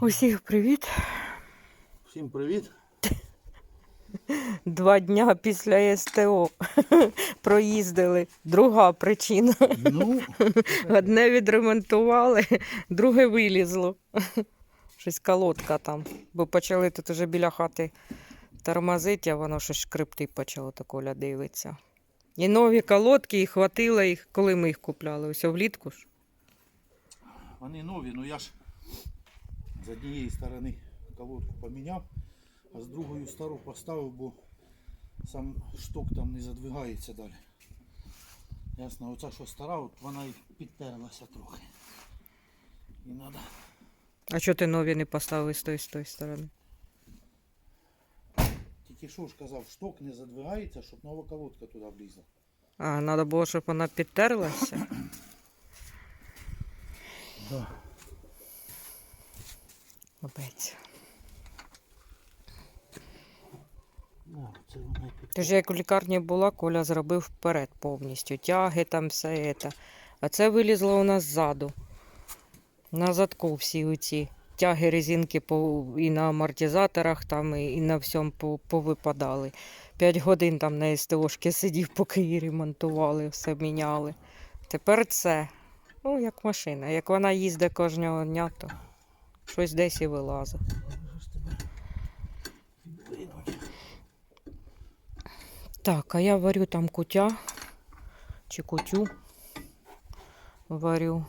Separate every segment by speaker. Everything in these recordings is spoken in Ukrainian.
Speaker 1: Усіх привіт.
Speaker 2: Всім привіт.
Speaker 1: Два дня після СТО проїздили. Друга причина.
Speaker 2: Ну,
Speaker 1: Одне відремонтували, друге вилізло. Щось колодка там. Бо почали тут уже біля хати тормозити, а воно щось шкрипти почало таколя дивиться. І нові колодки, і хватило їх, коли ми їх купляли. Ось влітку ж.
Speaker 2: вони нові, ну я ж з однієї сторони колодку поміняв, а з другої стару поставив, бо сам шток там не задвигається далі. Ясно, оця що стара, от вона і підтерлася трохи. І треба.
Speaker 1: А чого ти нові не поставив з тої з тої сторони?
Speaker 2: Тільки що ж казав, шток не задвигається, щоб нова колодка туди влізла.
Speaker 1: А, треба було, щоб вона підтерлася.
Speaker 2: Да.
Speaker 1: Опять.
Speaker 2: Ну.
Speaker 1: Тож як в лікарні була, Коля зробив вперед повністю. Тяги там все це. А це вилізло у нас ззаду. На задку всі оці тяги резинки по, і на амортизаторах, там, і, і на всьому повипадали. П'ять годин там на СТОшки сидів, поки її ремонтували, все міняли. Тепер це. Ну, як машина. Як вона їздить кожного дня, то щось десь і вилазить. Так, а я варю там кутя чи кутю. Варю.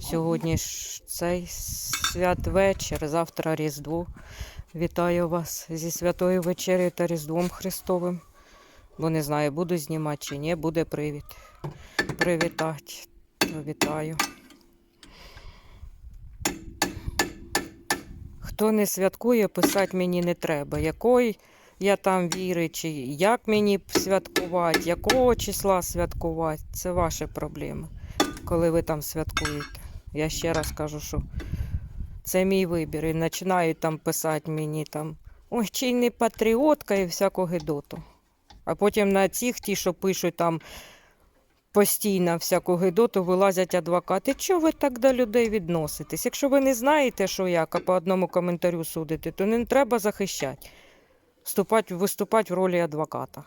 Speaker 1: Сьогодні ж цей святвечір, завтра Різдво. Вітаю вас зі святою вечерею та Різдвом Христовим. Бо не знаю, буду знімати чи ні, буде привід. Привітати. Вітаю. Хто не святкує, писати мені не треба. Якої я там віри, чи як мені святкувати, якого числа святкувати, це ваші проблеми, коли ви там святкуєте. Я ще раз кажу, що це мій вибір. І починають там писати мені там, ой, чи не патріотка і всяку гидоту. А потім на цих ті, що пишуть там постійно всяку гидоту, вилазять адвокати. Чого ви так до людей відноситесь? Якщо ви не знаєте, що як, а по одному коментарю судите, то не треба захищати вступати, виступати в ролі адвоката.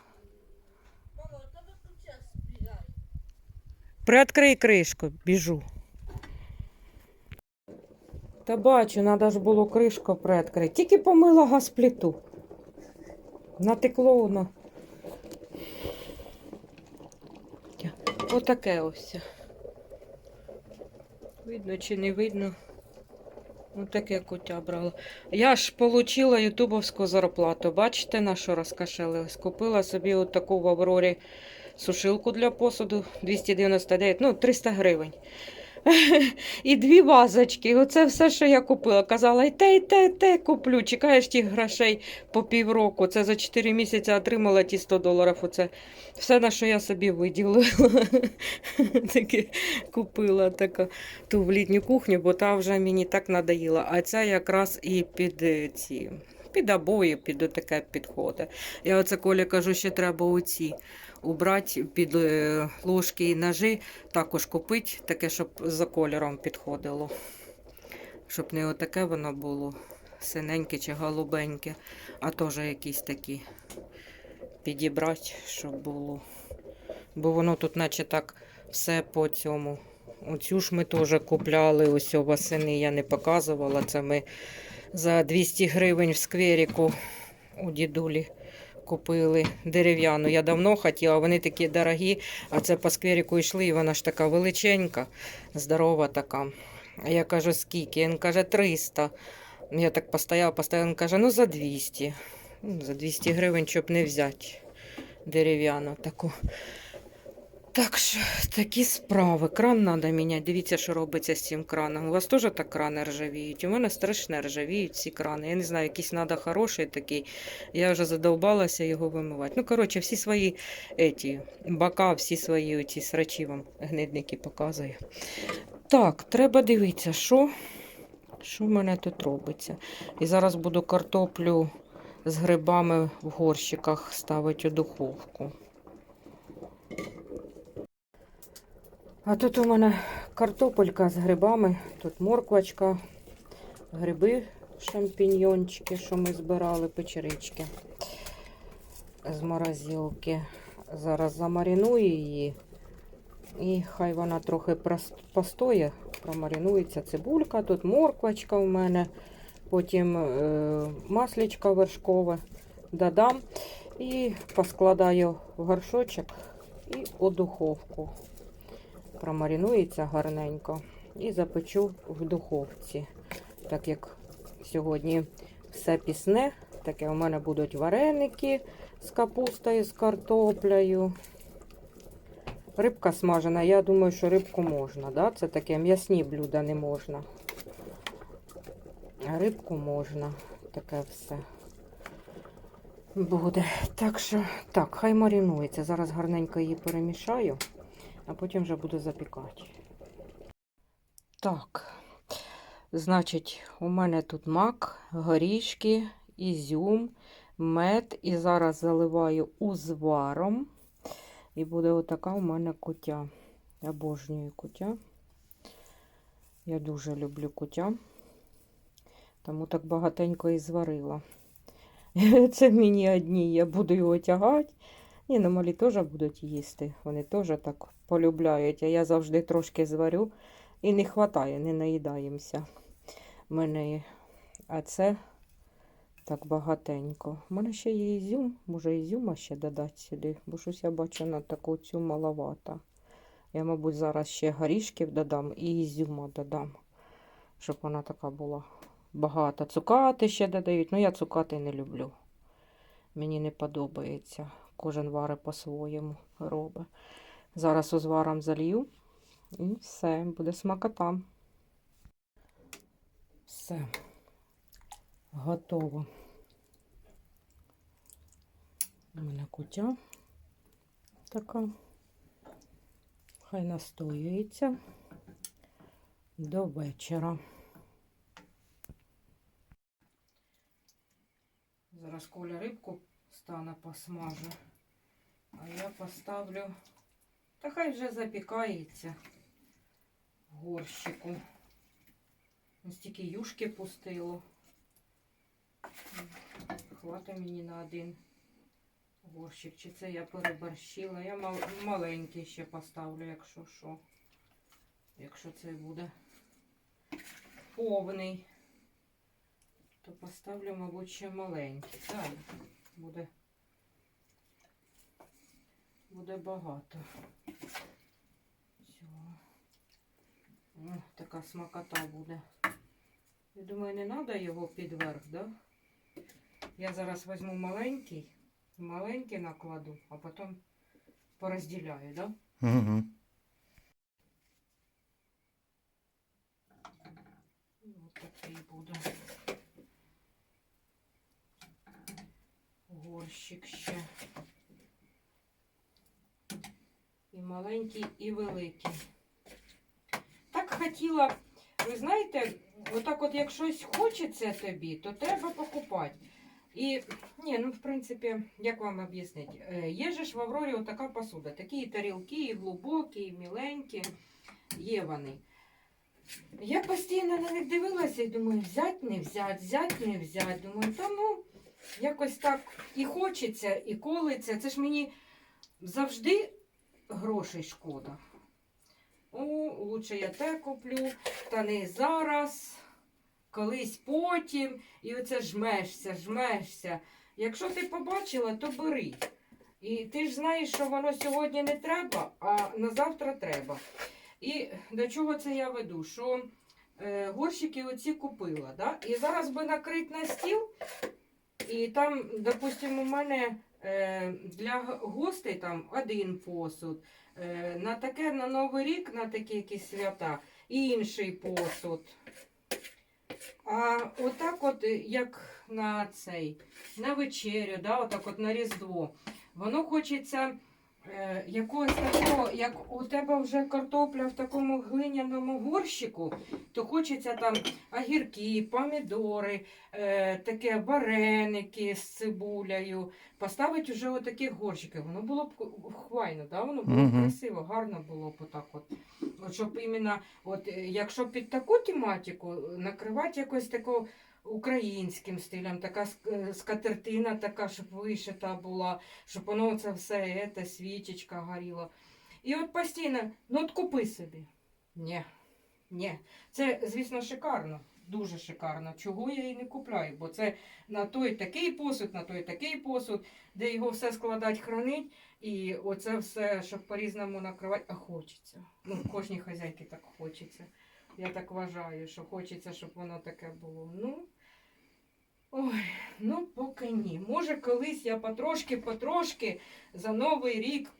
Speaker 1: Приоткрий кришку, біжу. Та бачу, треба ж було кришку приоткрити. Тільки помила газпліту. Натекло воно. Отаке ось. Видно чи не видно? Отаке кутя брала. Я ж отримала ютубовську зарплату. Бачите, на що розкашелилась? Купила собі отаку в Аврорі сушилку для посуду 299, ну 300 гривень. І дві вазочки. Оце все, що я купила. Казала, і те, і те, і те куплю. Чекаєш тих грошей по півроку. Це за 4 місяці отримала ті 100 доларів. Оце все, на що я собі виділила. Таке купила така ту в літню кухню, бо та вже мені так надоїла. А ця якраз і під ці. Під обої, під таке підходить. Я оце Колі кажу, що треба оці убрати під е, ложки і ножи, також купити, таке, щоб за кольором підходило. Щоб не отаке воно було синеньке чи голубеньке, а теж якісь такі підібрати, щоб було. Бо воно тут, наче так, все по цьому. Оцю ж ми теж купляли ось восени, я не показувала. Це ми за 200 гривень в скверіку у дідулі купили дерев'яну. Я давно хотіла, вони такі дорогі, а це по скверіку йшли, і вона ж така величенька, здорова така. А я кажу, скільки? Він каже, 300. Я так постояла, постояла, він каже, ну за 200. Ну, За 200 гривень, щоб не взяти дерев'яну таку. Так що такі справи. Кран треба міняти. Дивіться, що робиться з цим краном. У вас теж так крани ржавіють. У мене страшне ржавіють ці крани. Я не знаю, якийсь треба хороший такий. Я вже задовбалася його вимивати. Ну, коротше, всі свої еті, бока, всі свої оці срачі вам гнидники показую. Так, треба дивитися, що, що в мене тут робиться. І зараз буду картоплю з грибами в горщиках ставити у духовку. А тут у мене картопелька з грибами, тут морквочка, гриби, шампіньйончики, що ми збирали, печерички з морозилки. Зараз замариную її. І хай вона трохи постоє, промаринується цибулька, тут морквочка у мене, потім е, масличко вершкове додам і поскладаю в горшочок і у духовку. Промаринується гарненько і запечу в духовці. Так як сьогодні все пісне, таке у мене будуть вареники з капустою, з картоплею. Рибка смажена, я думаю, що рибку можна, да? Це таке м'ясні блюда не можна. Рибку можна. Таке все буде. Так що, так, хай маринується. Зараз гарненько її перемішаю, а потім вже буду запікати. Так, значить, у мене тут мак, горішки, ізюм, мед. І зараз заливаю узваром. І буде отака у мене кутя. Обожнюю кутя. Я дуже люблю кутя. Тому так багатенько і зварила. Це мені одні, я буду його тягати. Ні, ну малі теж будуть їсти. Вони теж так полюбляють. А я завжди трошки зварю і не вистачає, не наїдаємося. Мене. А це так багатенько. У мене ще є ізюм. Може, ізюма ще додати сюди, бо щось я бачу на таку цю маловато. Я, мабуть, зараз ще горішків додам і ізюма додам, щоб вона така була багата. Цукати ще додають. Ну, я цукати не люблю. Мені не подобається. Кожен варить по-своєму робить. Зараз узваром залью. І все, буде смакота. Все. Готово. У мене кутя така. Хай настоюється до вечора. Зараз Коля рибку стане посмаже, а я поставлю, та хай вже запікається в горщику. Ось тільки юшки пустило. Хватить мені на один горщик. Чи це я переборщила? Я мал, маленький ще поставлю, якщо що. Якщо це буде повний, то поставлю, мабуть, ще маленький. Так, буде, буде багато. Всього. О, така смакота буде. Я думаю, не треба його підверх, да? Я зараз візьму маленький, маленький накладу, а потім порозділяю, да?
Speaker 2: Угу.
Speaker 1: Ось такий буде. Горщик ще. І маленький, і великий. Так хотіла, ви знаєте, отак от як щось хочеться тобі, то треба покупати. І, ні, ну, в принципі, як вам об'яснити? Е, Є же ж в Аврорі отака посуда. Такі і тарілки, і глибокі, і міленькі. Є вони. Я постійно на них дивилася і думаю, взять, не взять, взять, не взять. Думаю, та ну, якось так і хочеться, і колиться. Це ж мені завжди грошей шкода. О, лучше я те куплю, та не зараз, колись потім. І оце жмешся, жмешся. Якщо ти побачила, то бери. І ти ж знаєш, що воно сьогодні не треба, а на завтра треба. І до чого це я веду? Що е, горщики оці купила, да? і зараз би накрити на стіл, і там, допустимо, у мене для гостей там один посуд, е, на таке на Новий рік, на такі якісь свята, інший посуд. А отак, от, е, як на цей, на вечерю, да, отак от на Різдво, воно хочеться е, якогось такого, як у тебе вже картопля в такому глиняному горщику, то хочеться там огірки, помідори, е, таке вареники з цибулею. Поставити вже отакі горщики. Воно було б хвайно, да? воно було б красиво, гарно було б отак от. от щоб іменно, от е, якщо під таку тематику е, накривати якось тако українським стилем, така е, скатертина така, щоб вишита була, щоб воно це все, це, свічечка горіла. І от постійно, ну от купи собі. Ні, ні. Це, звісно, шикарно. Дуже шикарно. Чого я її не купляю? Бо це на той такий посуд, на той такий посуд, де його все складати, хранить. І оце все, щоб по-різному накривати, а хочеться. Ну, кожній хазяйки так хочеться. Я так вважаю, що хочеться, щоб воно таке було. Ну, ой, ну поки ні. Може, колись я потрошки-потрошки за новий рік,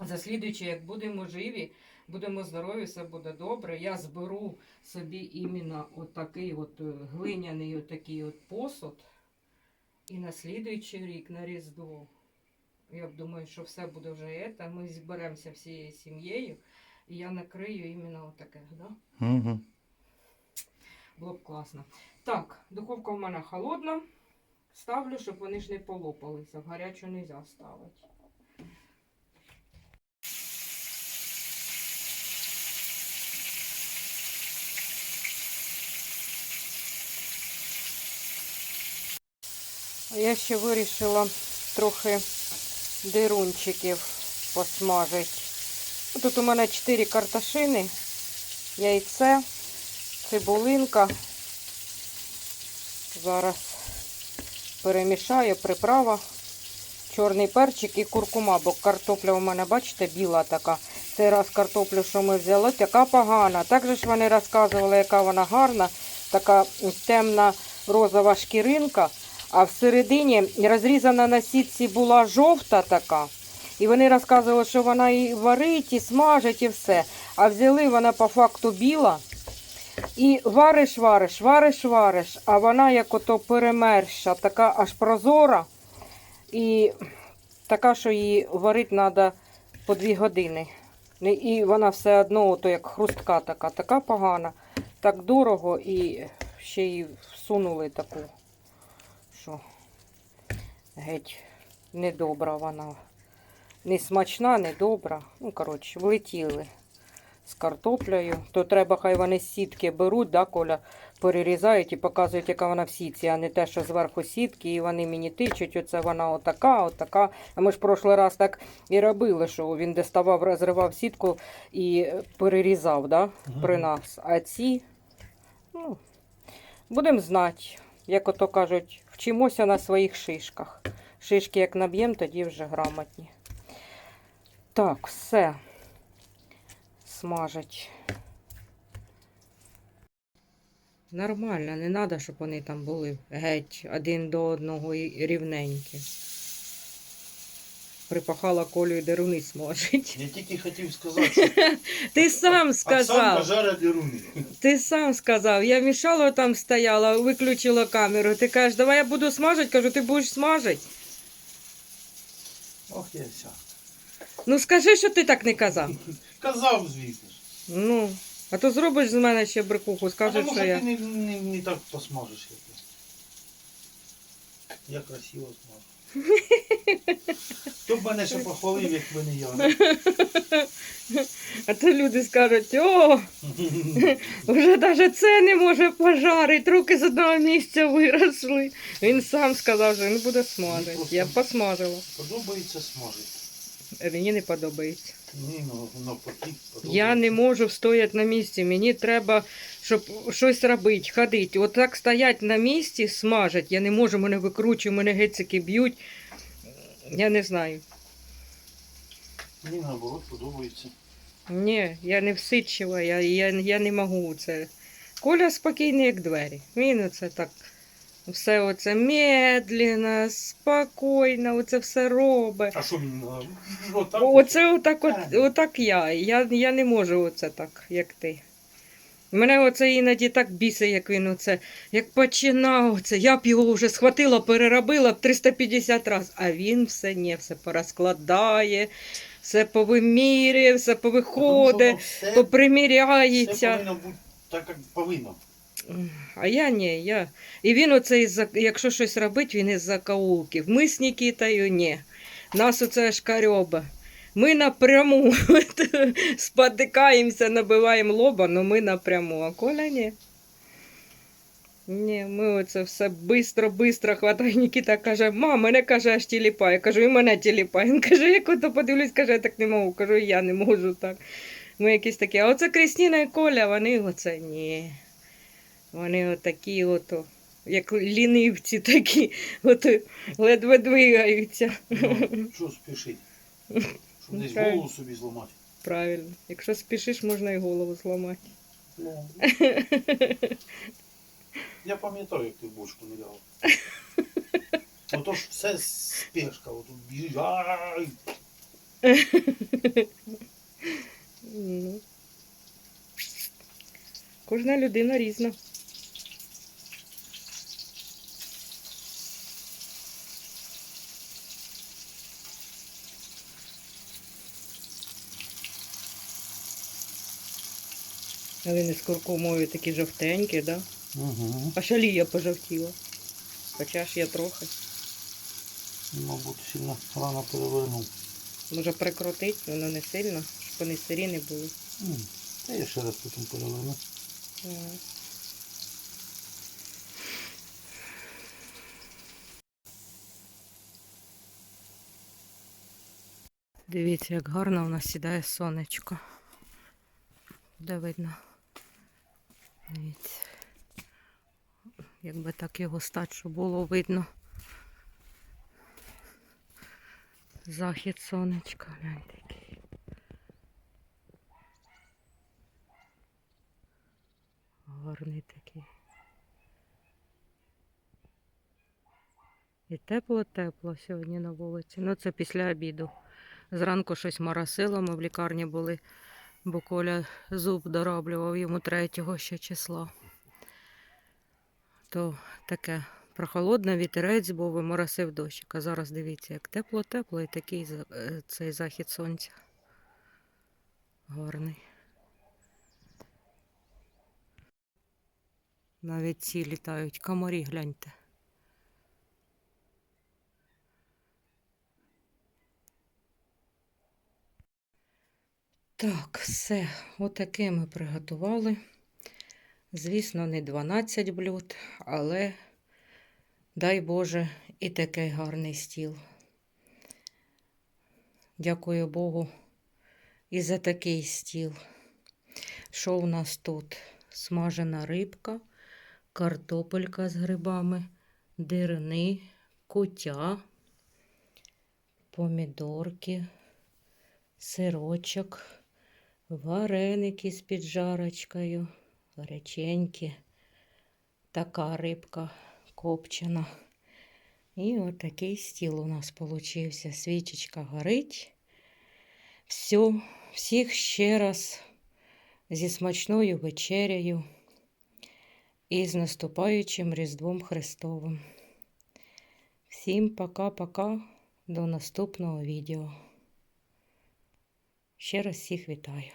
Speaker 1: за слідуючий, як будемо живі, будемо здорові, все буде добре. Я зберу собі іменно отакий от е, глиняний отакий от посуд. І на слідуючий рік на Різдво. Я думаю, що все буде вже це. Ми зберемося всією сім'єю, і я накрию іменно отаке, да?
Speaker 2: Угу.
Speaker 1: Було б класно. Так, духовка в мене холодна. Ставлю, щоб вони ж не полопалися. В гарячу не можна ставити. Я ще вирішила трохи дирунчиків посмажити. Тут у мене 4 карташини, яйце, цибулинка. Зараз перемішаю приправа, чорний перчик і куркума, бо картопля у мене, бачите, біла така. Цей раз картоплю, що ми взяли, така погана. Так же ж вони розказували, яка вона гарна, така темна розова шкіринка, а всередині розрізана на сітці була жовта така. І вони розказували, що вона і варить, і смажить, і все. А взяли вона по факту біла. І вариш, вариш, вариш, вариш, а вона як ото перемерша, така аж прозора. І така, що її варити треба по дві години. І вона все одно, ото як хрустка така, така погана, так дорого і ще й всунули таку, що геть недобра вона. Не смачна, не добра. Ну, коротше, влетіли з картоплею. То треба, хай вони сітки беруть, да, Коля, перерізають і показують, яка вона в сітці, а не те, що зверху сітки, і вони мені тичуть, оце вона отака, отака. А ми ж прошлий раз так і робили, що він доставав, розривав сітку і перерізав, да, при нас. А ці, ну, будемо знати, як ото кажуть, вчимося на своїх шишках. Шишки як наб'ємо, тоді вже грамотні. Так, все. Смажать. Нормально, не треба, щоб вони там були геть один до одного і рівненькі. Припахала колю і деруни смажить.
Speaker 2: Я тільки хотів сказати, що
Speaker 1: Ти сам сказав.
Speaker 2: деруни.
Speaker 1: Ти сам сказав. Я мішала там стояла, виключила камеру. Ти кажеш, давай я буду смажити. Кажу, ти будеш смажити.
Speaker 2: Ох, я ся.
Speaker 1: Ну скажи, що ти так не казав.
Speaker 2: Казав, звісно.
Speaker 1: Ну, а то зробиш з мене ще брикуху, скажеш, що я.
Speaker 2: ти не, не, не так посмажеш. Як я. я красиво смажу. Хто б мене ще похвалив, як би не я.
Speaker 1: А то люди скажуть, о, вже навіть це не може пожарити, руки з одного місця виросли. Він сам сказав, що він буде смажити. Я б посмажила.
Speaker 2: Подобається смажити.
Speaker 1: Мені не подобається.
Speaker 2: Ні, ну навпаки, подобається.
Speaker 1: Я не можу встояти на місці. Мені треба, щоб щось робити, ходити. От так стоять на місці, смажать. Я не можу, мене викручують, мене гецики б'ють. Я не знаю.
Speaker 2: Мені наоборот подобається.
Speaker 1: Ні, я не всидчива, я, я, я не можу це. Коля спокійний, як двері. Він оце так. Все оце медленно, спокійно, оце все робить.
Speaker 2: А що він? а, Отак?
Speaker 1: Оце отак, от, отак я. я. Я не можу оце так, як ти. Мене оце іноді так бісить, як він оце, як починав оце. Я б його вже схватила, переробила б 350 разів, а він все ні, все порозкладає, все повимірює, все повиходить,
Speaker 2: Все, все
Speaker 1: поприміряється.
Speaker 2: повинно бути так, як повинно.
Speaker 1: А я ні, я. І він оце, із якщо щось робить, він із закаулків. Ми з Нікітою ні. Нас оце шкарьоба. Ми напряму спотикаємося, набиваємо лоба, але ми напряму. А Коля ні. Ні, ми оце все бистро, бистро хватає. Нікіта каже, мам, мене каже, аж тіліпає. Кажу, і мене тіліпає. Він каже, як ото подивлюсь, каже, я так не можу. Кажу, я не можу так. Ми якісь такі. А оце Крістіна і Коля, вони оце ні. Вони отакі, ото, як лінивці такі, от ледве двигаються.
Speaker 2: Ну, що спішить? Щоб десь
Speaker 1: Так.
Speaker 2: голову собі зламати.
Speaker 1: Правильно. Якщо спішиш, можна і голову зламати.
Speaker 2: Ну. Я пам'ятаю, як ти в бочку ныряв. Ну то ж все спешка, отут біжиш. Ай!
Speaker 1: Ну. Кожна людина різна. Вони з куркумою такі жовтенькі, да?
Speaker 2: Угу.
Speaker 1: А шалія пожовтіла. Хоча ж я трохи.
Speaker 2: Мабуть, сильно рано перевернув.
Speaker 1: Може прикрутить, воно не сильно, щоб вони сирі не були.
Speaker 2: М, Та я ще раз потім переверну.
Speaker 1: Ага. Дивіться, як гарно у нас сідає сонечко. Де видно? Дивіться. Якби так його стати, щоб було видно. Захід сонечка, гляньте який. Гарний такий. І тепло-тепло сьогодні на вулиці. Ну, це після обіду. Зранку щось моросило, ми в лікарні були, бо Коля зуб дороблював йому 3 ще числа. То таке прохолодне, вітерець був і моросив дощик. А зараз дивіться, як тепло-тепло і такий е, цей захід сонця. Гарний. Навіть ці літають, комарі, гляньте. Так, все, отаке ми приготували. Звісно, не 12 блюд, але дай Боже, і такий гарний стіл. Дякую Богу і за такий стіл. Що у нас тут? Смажена рибка, картопелька з грибами, дирни, кутя, помідорки, сирочок, вареники з піджарочкою, гаряченькі, така рибка копчена. І отакий стіл у нас получився. Свічечка горить. Все, всіх ще раз зі смачною вечерею і з наступаючим Різдвом Христовим. Всім пока-пока, до наступного відео. Ще раз всіх вітаю.